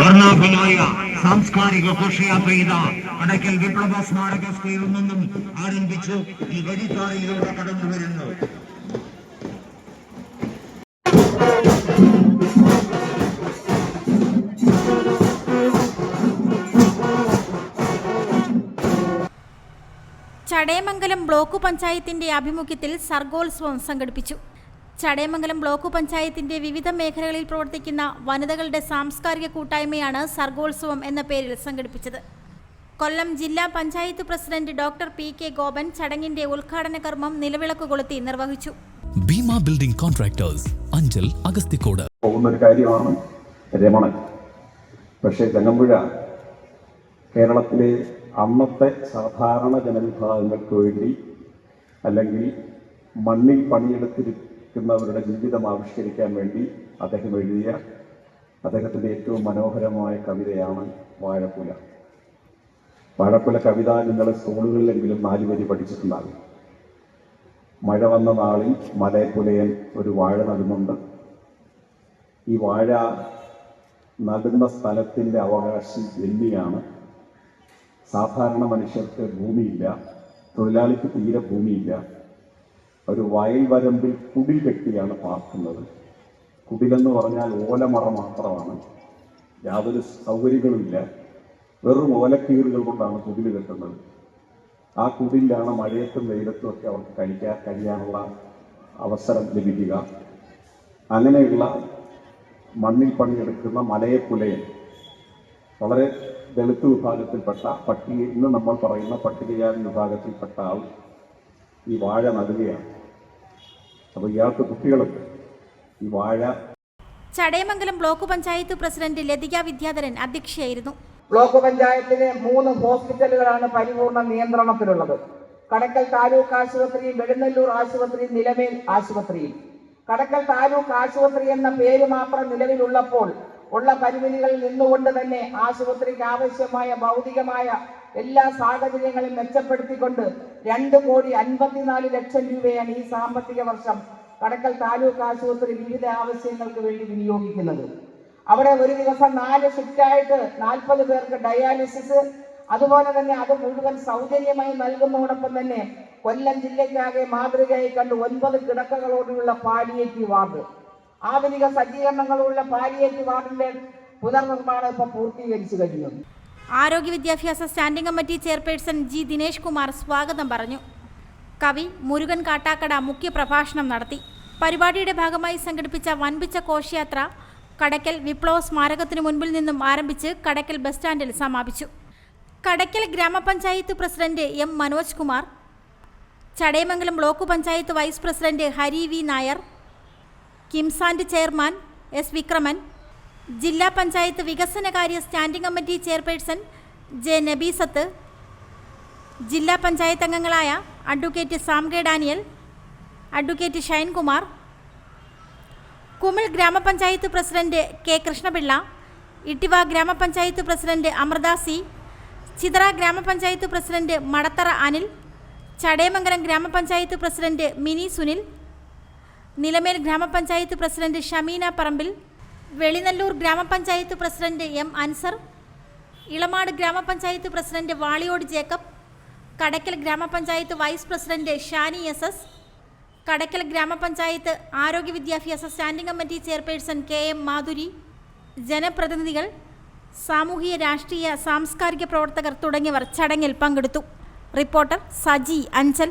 വർണാഭമായ സാംസ്കാരിക ഘോഷയാത്ര ചെയ്ത അടയ്ക്കൽ വിപ്ലവ സ്മാരക സ്ക്വയറിൽ നിന്നും ആരംഭിച്ചു ഈ വഴിത്താരയിലൂടെ കടന്നു വരുന്നു. ചടയമംഗലം ബ്ലോക്ക് പഞ്ചായത്തിന്റെ ആഭിമുഖ്യത്തിൽ സർഗോത്സവം സംഘടിപ്പിച്ചു. ചടയമംഗലം ബ്ലോക്ക് പഞ്ചായത്തിന്റെ വിവിധ മേഖലകളിൽ പ്രവർത്തിക്കുന്ന വനിതകളുടെ സാംസ്കാരിക കൂട്ടായ്മയാണ് സർഗോത്സവം എന്ന പേരിൽ സംഘടിപ്പിച്ചത്. കൊല്ലം ജില്ലാ panchayat president doctor P K Gopan ചടങ്ങിന്റെ ഉദ്ഘാടന കർമ്മം നിലവിളക്ക് കൊളുത്തി നിർവഹിച്ചു. Bhima building contractors Anchal Agasthikode. പോകുന്ന ഒരു കാര്യമാണ് രമണൻ. പക്ഷേ ചങ്ങമ്പുഴ കേരളത്തിലെ അന്നത്തെ സാധാരണ ജനവിഭാഗങ്ങൾക്ക് വേണ്ടി അല്ലെങ്കിൽ മണ്ണിൽ പണിയെടുത്തിരിക്കുന്നവരുടെ ജീവിതം ആവിഷ്കരിക്കാൻ വേണ്ടി അദ്ദേഹം എഴുതിയ അദ്ദേഹത്തിന്റെ ഏറ്റവും മനോഹരമായ കവിതയാണ് വാഴക്കുല വാഴക്കുല കവിത നിങ്ങൾ സ്കൂളുകളിലെങ്കിലും നാല് വരി പഠിച്ചിട്ടുണ്ടാകും. മഴ വന്ന നാളിൽ മലയപ്പുലയൻ ഒരു വാഴ നടുന്നുണ്ട്. ഈ വാഴ നടുന്ന സ്ഥലത്തിന്റെ അവകാശി ജന്മിയാണ് സാധാരണ മനുഷ്യർക്ക് ഭൂമിയില്ല തൊഴിലാളിക്ക് തീരെ ഭൂമിയില്ല. ഒരു വയൽ വരമ്പിൽ കുടിൽ കെട്ടിയാണ് പാർക്കുന്നത്. കുടിലെന്ന് പറഞ്ഞാൽ ഓലമറ മാത്രമാണ്. യാതൊരു സൗകര്യങ്ങളുമില്ല. വെറും ഓലക്കീറുകൾ കൊണ്ടാണ് കുടിൽ കെട്ടുന്നത്. ആ കുടിലാണ് മഴയത്തും വെയിലത്തും ഒക്കെ അവർക്ക് കഴിക്കാൻ കഴിയാനുള്ള അവസരം ലഭിക്കുക. അങ്ങനെയുള്ള മണ്ണിൽ പണിയെടുക്കുന്ന മലയപ്പുലയൻ വളരെ ദളിത് വിഭാഗത്തിൽപ്പെട്ട പട്ടിക ഇന്ന് നമ്മൾ പറയുന്ന പട്ടികജാതി വിഭാഗത്തിൽപ്പെട്ട ആൾ ഈ വാഴ നടുകയാണ്. അപ്പോൾ ഇയാൾക്ക് കുട്ടികളൊക്കെ ഈ വാഴ ചടയമംഗലം ബ്ലോക്ക് പഞ്ചായത്ത് പ്രസിഡന്റ് ലതിക വിദ്യാധരൻ അധ്യക്ഷയായിരുന്നു. ബ്ലോക്ക് പഞ്ചായത്തിലെ മൂന്ന് ഹോസ്പിറ്റലുകളാണ് പരിപൂർണ നിയന്ത്രണത്തിലുള്ളത്. കടക്കൽ താലൂക്ക് ആശുപത്രിയും വെടുന്നല്ലൂർ ആശുപത്രിയും നിലമേൽ ആശുപത്രിയും. കടക്കൽ താലൂക്ക് ആശുപത്രി എന്ന പേര് മാത്രം നിലവിലുള്ളപ്പോൾ ഉള്ള പരിമിതികളിൽ നിന്നുകൊണ്ട് തന്നെ ആശുപത്രിക്ക് ആവശ്യമായ ഭൗതികമായ എല്ലാ സാഹചര്യങ്ങളും മെച്ചപ്പെടുത്തിക്കൊണ്ട് രണ്ട് കോടി അൻപത്തിനാല് ലക്ഷം രൂപയാണ് ഈ സാമ്പത്തിക വർഷം കടക്കൽ താലൂക്ക് ആശുപത്രി വിവിധ ആവശ്യങ്ങൾക്ക് വേണ്ടി വിനിയോഗിക്കുന്നത്. അവിടെ ഒരു ദിവസം നാല് ഷിഫ്റ്റായിട്ട് നാൽപ്പത് പേർക്ക് ഡയാലിസിസ് അതുപോലെ തന്നെ അത് മുഴുവൻ സൗജന്യമായി നൽകുന്നതോടൊപ്പം തന്നെ കൊല്ലം ജില്ലയ്ക്കാകെ മാതൃകയായി കണ്ട് ഒൻപത് കിടക്കകളോടുള്ള പാലിയേറ്റീവ് വാർഡ് ആധുനിക സജ്ജീകരണങ്ങളുള്ള പാലിയേറ്റീവ് വാർഡിന്റെ പുനർനിർമ്മാണം ഇപ്പൊ പൂർത്തീകരിച്ചു കഴിഞ്ഞു. ആരോഗ്യ വിദ്യാഭ്യാസ standing committee chairperson G Dinesh Kumar സ്വാഗതം പറഞ്ഞു. കവി മുരുകൻ കാട്ടാക്കട മുഖ്യപ്രഭാഷണം നടത്തി. പരിപാടിയുടെ ഭാഗമായി സംഘടിപ്പിച്ച വൻപിച്ച കോശയാത്ര കടക്കൽ വിപ്ലവ സ്മാരകത്തിനു മുൻപിൽ നിന്നും ആരംഭിച്ച് കടക്കൽ ബസ് സ്റ്റാൻഡിൽ സമാപിച്ചു. Kadakkal grama panchayat president M Manoj Kumar Chadayamangalam block panchayat vice president Hari V Nair കിംസാൻഡ് chairman S Vikraman ജില്ലാ പഞ്ചായത്ത് വികസനകാര്യ standing committee chairperson J Nabeesath ജില്ലാ പഞ്ചായത്ത് അംഗങ്ങളായ advocate Sam K Daniel advocate Shinekumar Kumil grama panchayat president K Krishnapillai Ittiva ഗ്രാമപഞ്ചായത്ത് president Amrita C Chithara ഗ്രാമപഞ്ചായത്ത് president Madathara Anil Chadayamangalam ഗ്രാമപഞ്ചായത്ത് president mini Sunil Nilamel ഗ്രാമപഞ്ചായത്ത് president Shameena പറമ്പിൽ വെളിനല്ലൂർ ഗ്രാമപഞ്ചായത്ത് president M Ansar Elamad ഗ്രാമപഞ്ചായത്ത് president Valiyode Jacob Kadakkal grama panchayat vice president Shani S S Kadakkal grama panchayat ആരോഗ്യ വിദ്യാഭ്യാസ standing committee chairperson K M Madhuri ജനപ്രതിനിധികൾ സാമൂഹിക രാഷ്ട്രീയ സാംസ്കാരിക പ്രവർത്തകർ തുടങ്ങിയവർ ചടങ്ങിൽ പങ്കെടുത്തു. റിപ്പോർട്ടർ സജി അഞ്ചൽ.